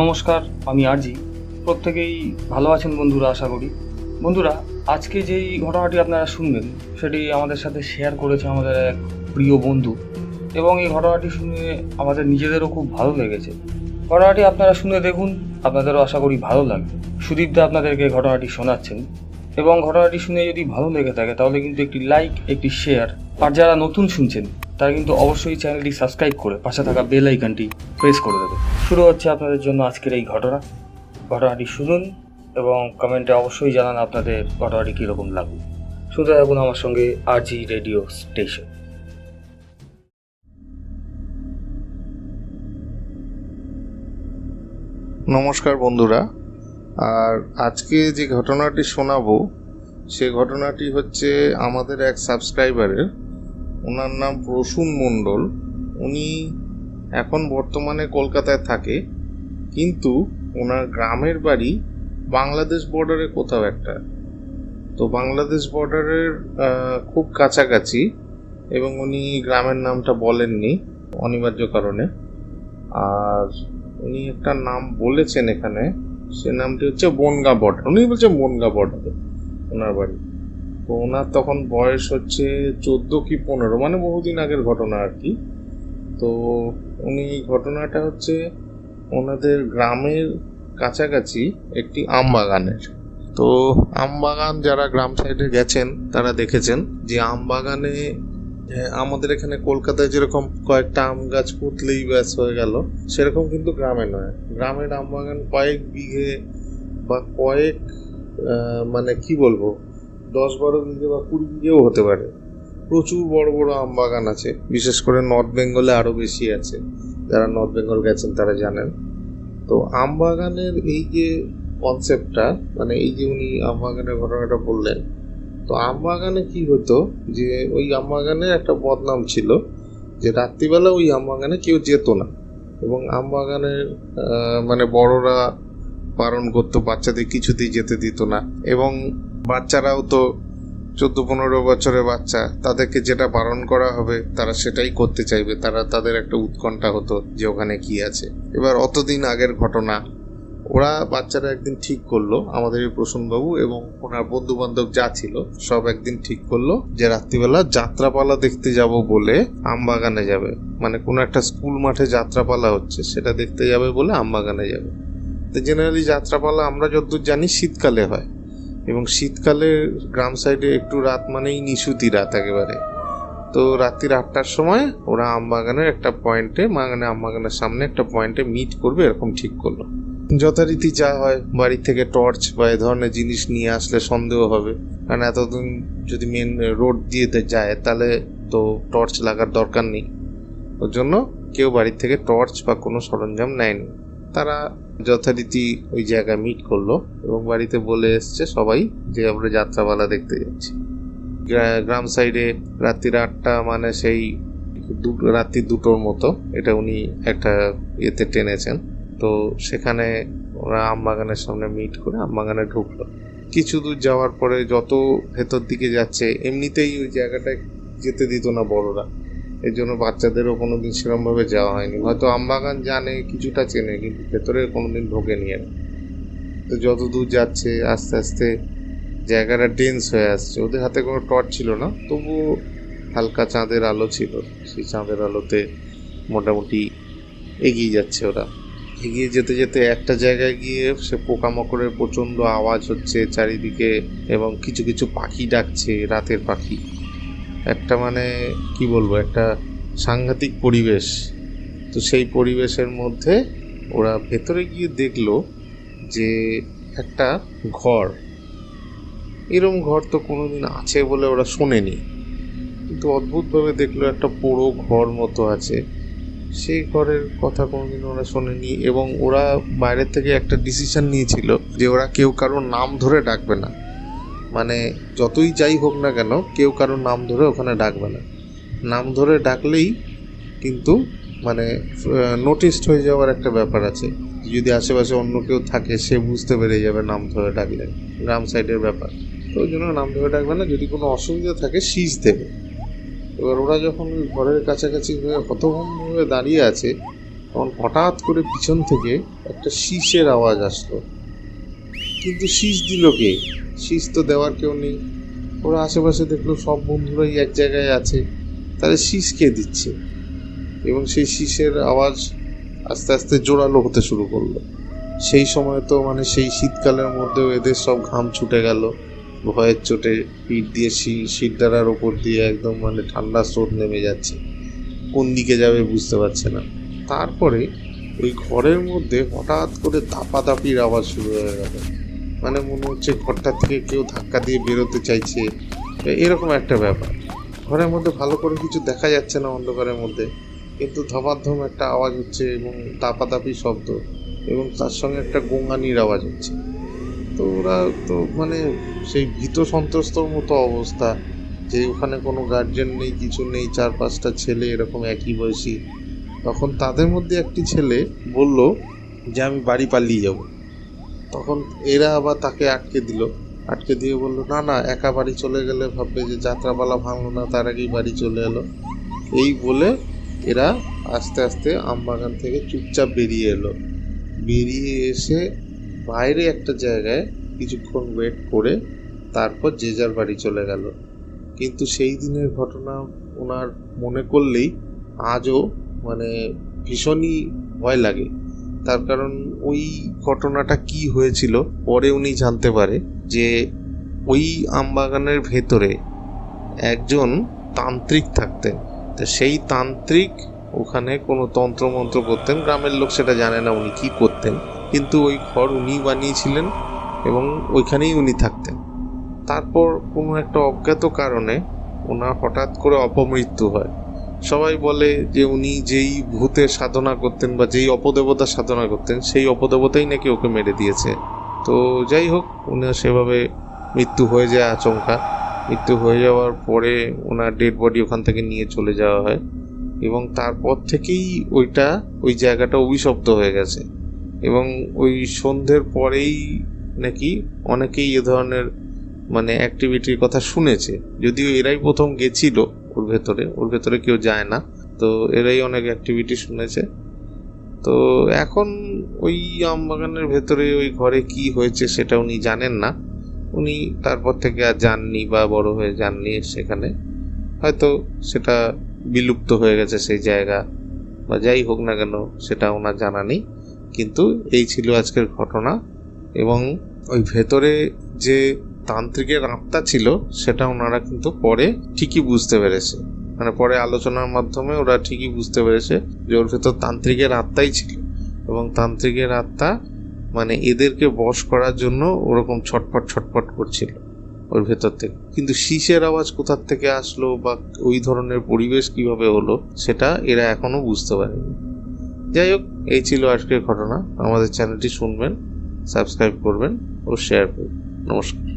নমস্কার, আমি আরজি। প্রত্যেকেই ভালো আছেন বন্ধুরা, আশা করি। বন্ধুরা, আজকে যেই ঘটনাটি আপনারা শুনবেন, সেটি আমাদের সাথে শেয়ার করেছে আমাদের এক প্রিয় বন্ধু এবং এই ঘটনাটি শুনে আমাদের নিজেদেরও খুব ভালো লেগেছে। ঘটনাটি আপনারা শুনে দেখুন, আপনাদেরও আশা করি ভালো লাগবে। সুদীপদা আপনাদেরকে ঘটনাটি শোনাচ্ছেন এবং ঘটনাটি শুনে যদি ভালো লেগে থাকে, তাহলে কিন্তু একটি লাইক একটি শেয়ার আর যারা নতুন শুনছেন তারা কিন্তু অবশ্যই চ্যানেলটি সাবস্ক্রাইব করে পাশে থাকা বেল আইকনটি প্রেস করে দেবে। শুরু হচ্ছে আপনাদের জন্য আজকের এই ঘটনা। ঘটনাটি শুনুন এবং কমেন্টে অবশ্যই জানান আপনাদের ঘটনাটি কীরকম লাগবে শুনতে থাকুন আমার সঙ্গে আরজি রেডিও স্টেশন নমস্কার বন্ধুরা। আর আজকে যে ঘটনাটি শোনাবো, সে ঘটনাটি হচ্ছে আমাদের এক সাবস্ক্রাইবারের ওনার নাম প্রসূন মণ্ডল। উনি এখন বর্তমানে কলকাতায় থাকে, কিন্তু ওনার গ্রামের বাড়ি বাংলাদেশ বর্ডারে কোথাও একটা। তো বাংলাদেশ বর্ডারের খুব কাছাকাছি, এবং উনি গ্রামের নামটা বলেননি, অনিবার্য কারণে। আর উনি একটা নাম বলেছেন এখানে, সে নামটি হচ্ছে বনগা বর্ডার উনি বলছেন বনগা বর্ডারে ওনার বাড়ি। তো ওনার তখন বয়স হচ্ছে চোদ্দ কি পনেরো মানে বহুদিন আগের ঘটনা আর কি। তো উনি ঘটনাটা হচ্ছে ওনাদের গ্রামের কাছাকাছি একটি আম বাগানের। তো আম বাগান যারা গ্রাম সাইডে গেছেন, তারা দেখেছেন যে আম বাগানে আমাদের এখানে কলকাতায় যেরকম কয়েকটা আম গাছ পুঁতলেই ব্যাস হয়ে গেল, সেরকম কিন্তু গ্রামে নয়। গ্রামের আম বাগান কয়েক বিঘে বা কয়েক মানে কি বলব দশ বারো বিঘে বা কুড়ি বিঘেও হতে পারে। প্রচুর বড় বড় আম বাগান আছে, বিশেষ করে নর্থ বেঙ্গলে আরও বেশি আছে। যারা নর্থ বেঙ্গল গেছেন তারা জানেন। তো আম বাগানের এই যে কনসেপ্টটা মানে এই যে উনি আম বাগানের ঘটনাটা বললেন, তো আম বাগানে কি হতো যে ওই আম বাগানে একটা বদনাম ছিল যে রাত্রিবেলা ওই আম বাগানে কেউ যেত না। এবং আম বাগানের মানে বড়রা বারণ করতো, বাচ্চাদের কিছুতেই যেতে দিত না। এবং বাচ্চারাও তো চোদ্দ, পনেরো বছরের বাচ্চা, তাদেরকে যেটা বারণ করা হবে, তারা সেটাই করতে চাইবে। তারা তাদের একটা উৎকণ্ঠা হতো যে ওখানে কি আছে। এবার অতদিন আগের ঘটনা। ওরা বাচ্চারা একদিন ঠিক করল, আমাদের এই প্রসূনবাবু এবং ওনার বন্ধু বান্ধব যা ছিল, সব একদিন ঠিক করল যে রাত্রিবেলা যাত্রাপালা দেখতে যাব বলে আমবাগানে যাবে। মানে কোনো একটা স্কুল মাঠে যাত্রাপালা হচ্ছে, সেটা দেখতে যাবে বলে আমবাগানে যাবে। তো জেনারেলি যাত্রাপালা আমরা যতদূর জানি শীতকালে হয়। এবং শীতকালে গ্রাম সাইডে একটু রাত মানেই নিশুতি রাত একেবারে। তো রাত্রির আটটার সময় ওরা আমবাগানের একটা পয়েন্টে মানে আমবাগানের সামনে একটা পয়েন্টে মিট করবে, এরকম ঠিক করল। যথারীতি যা হয় বাড়ি থেকে টর্চ বা এ ধরনের জিনিস নিয়ে আসলে সন্দেহ হবে। কারণ এতদিন যদি মেন রোড দিয়ে যায়, তাহলে তো টর্চ লাগার দরকার নেই। ওর জন্য কেউ বাড়ির থেকে টর্চ বা কোনো সরঞ্জাম নেয়নি। তারা যথারীতি ওই জায়গায় মিট করল এবং বাড়িতে বলে এসছে সবাই যে আমরা যাত্রাপালা দেখতে যাচ্ছি। গ্রাম সাইডে রাত্রির আটটা মানে সেই রাত্রি দুটোর মতো। এটা উনি একটা ইয়েতে টেনেছেন। তো সেখানে ওরা আমবাগানের সামনে মিট করে আমবাগানে ঢুকলো। কিছু দূর যাওয়ার পরে যত ভেতর দিকে যাচ্ছে, এমনিতেই ওই জায়গাটায় যেতে দিত না বড়রা। এর জন্য বাচ্চাদেরও কোনোদিন সেরকমভাবে যাওয়া হয়নি। হয়তো আমবাগান জানে, কিছুটা চেনে, কিন্তু ভেতরে কোনোদিন ঢোকেনি আর। তো যত দূর যাচ্ছে, আস্তে আস্তে জায়গাটা ডেন্স হয়ে আসছে। ওদের হাতে কোনো টর্চ ছিল না, তবুও হালকা চাঁদের আলো ছিল। সেই চাঁদের আলোতে মোটামুটি এগিয়ে যাচ্ছে ওরা। এগিয়ে যেতে যেতে একটা জায়গায় গিয়ে সে পোকামাকড়ের প্রচণ্ড আওয়াজ হচ্ছে চারিদিকে এবং কিছু কিছু পাখি ডাকছে, রাতের পাখি। একটা মানে কি বলব, একটা সাংঘাতিক পরিবেশ। তো সেই পরিবেশের মধ্যে ওরা ভেতরে গিয়ে দেখল যে একটা ঘর। এরম ঘর তো কোনোদিন আছে বলে ওরা শোনেনি। কিন্তু অদ্ভুতভাবে দেখল একটা পোড়ো ঘর মতো আছে। সেই ঘরের কথা কোনোদিন ওরা শোনেনি এবং ওরা বাইরে থেকে একটা ডিসিশন নিয়েছিল যে ওরা কেউ কারোর নাম ধরে ডাকবে না। মানে যতই যাই হোক না কেন, কেউ কারোর নাম ধরে ওখানে ডাকবে না। নাম ধরে ডাকলেই কিন্তু মানে নোটিসড হয়ে যাওয়ার একটা ব্যাপার আছে। যদি আশেপাশে অন্য কেউ থাকে, সে বুঝতে পেরে যাবে নাম ধরে ডাকলে। গ্রাম সাইডের ব্যাপার। তো ওই জন্য নাম ধরে ডাকবে না, যদি কোনো অসুবিধা থাকে শীষ দেবে। এবার ওরা যখন ঘরের কাছাকাছি হয়ে হতভম্ব দাঁড়িয়ে আছে, তখন হঠাৎ করে পিছন থেকে একটা শীষের আওয়াজ আসলো। কিন্তু শীষ দিল কে? শীষ তো দেওয়ার কেউ নেই। ওরা আশেপাশে দেখল সব বন্ধুরাই এক জায়গায় আছে। তাহলে শীষ কে দিচ্ছে। এবং সেই শীষের আওয়াজ আস্তে আস্তে জোরালো হতে শুরু করল। সেই সময় তো মানে সেই শীতকালের মধ্যেও এদের সব ঘাম ছুটে গেল। ভয়ের চোটে পিঠ দিয়ে শীত দ্বারার ওপর দিয়ে একদম মানে ঠান্ডা স্রোত নেমে যাচ্ছে। কোন দিকে যাবে বুঝতে পারছে না। তারপরে ওই ঘরের মধ্যে হঠাৎ করে দাপাদাপির আওয়াজ শুরু হয়ে গেল। মানে মনে হচ্ছে ঘরটা থেকে কেউ ধাক্কা দিয়ে বেরোতে চাইছে। এরকম একটা ব্যাপার। ঘরের মধ্যে ভালো করে কিছু দেখা যাচ্ছে না অন্ধকারের মধ্যে, কিন্তু ধমাধম একটা আওয়াজ হচ্ছে এবং দাপাদাপি শব্দ এবং তার সঙ্গে একটা গোঙানির আওয়াজ হচ্ছে। তো ওরা তো মানে সেই ভীত সন্ত্রস্তর মতো অবস্থা যে ওখানে কোনো গার্জেন নেই, কিছু নেই, চার পাঁচটা ছেলে এরকম একই বয়সী। তখন তাদের মধ্যে একটি ছেলে বলল যে, আমি বাড়ি পালিয়ে যাব। তখন এরা আবার তাকে আটকে দিল। আটকে দিয়ে বলল, না না, একা বাড়ি চলে গেলে ভাববে যে যাত্রাপালা ভাঙলো না, তার আগেই বাড়ি চলে এলো। এই বলে এরা আস্তে আস্তে আমবাগান থেকে চুপচাপ বেরিয়ে এলো। বেরিয়ে এসে বাইরে একটা জায়গায় কিছুক্ষণ ওয়েট করে তারপর যে যার বাড়ি চলে গেল। কিন্তু সেই দিনের ঘটনা ওনার মনে করলেই আজও মানে ভীষণই ভয় লাগে। তার কারণ ওই ঘটনাটা কি হয়েছিল পরে উনি জানতে পারে যে ওই আমবাগানের ভেতরে একজন তান্ত্রিক থাকতেন। তো সেই তান্ত্রিক ওখানে কোনো তন্ত্রমন্ত্র করতেন, গ্রামের লোক সেটা জানে না উনি কি করতেন। কিন্তু ওই ঘর উনি বানিয়েছিলেন এবং ওইখানেই উনি থাকতেন। তারপর কোনো একটা অজ্ঞাত কারণে ওনার হঠাৎ করে অপমৃত্যু হয়। সবাই বলে যে উনি যেই ভূতের সাধনা করতেন বা যেই অপদেবতার সাধনা করতেন, সেই অপদেবতাই নাকি ওকে মেরে দিয়েছে। তো যাই হোক, উনি সেভাবে মৃত্যু হয়ে যায় আচমকা। মৃত্যু হয়ে যাওয়ার পরে ওনার ডেড বডি ওখান থেকে নিয়ে চলে যাওয়া হয়। এবং তারপর থেকেই ওইটা, ওই জায়গাটা অভিশপ্ত হয়ে গেছে। এবং ওই সন্ধ্যের পরেই নাকি অনেকেই এ ধরনের মানে অ্যাক্টিভিটির কথা শুনেছে। যদিও এরাই প্রথম গেছিল ওর ভেতরে ওর ভেতরে কেউ যায় না। তো এরাই অনেক অ্যাক্টিভিটি শুনেছে। তো এখন ওই আমবাগানের ভেতরে ওই ঘরে কি হয়েছে সেটা উনি জানেন না। উনি তারপর থেকে আর যাননি বা বড় হয়ে যাননি সেখানে। হয়তো সেটা বিলুপ্ত হয়ে গেছে সেই জায়গা বা যাই হোক না কেন সেটা ওনার জানা নেই। কিন্তু এই ছিল আজকের ঘটনা এবং ওই ভেতরে যে তান্ত্রিকের আত্মা ছিল, সেটা ওনারা কিন্তু পরে ঠিকই বুঝতে পেরেছে। মানে পরে আলোচনার মাধ্যমে ওরা ঠিকই বুঝতে পেরেছে যে ওর ভেতর তান্ত্রিকের আত্মাই ছিল। এবং তান্ত্রিকের আত্মা মানে এদেরকে বশ করার জন্য ওরকম ছটফট ছটফট করছিল ওর ভেতর থেকে। কিন্তু শীষের আওয়াজ কোথার থেকে আসলো বা ওই ধরনের পরিবেশ কীভাবে হলো, সেটা এরা এখনও বুঝতে পারেনি। যাই হোক, এই ছিল আজকের ঘটনা। আমাদের চ্যানেলটি শুনবেন, সাবস্ক্রাইব করবেন ও শেয়ার করবেন। নমস্কার।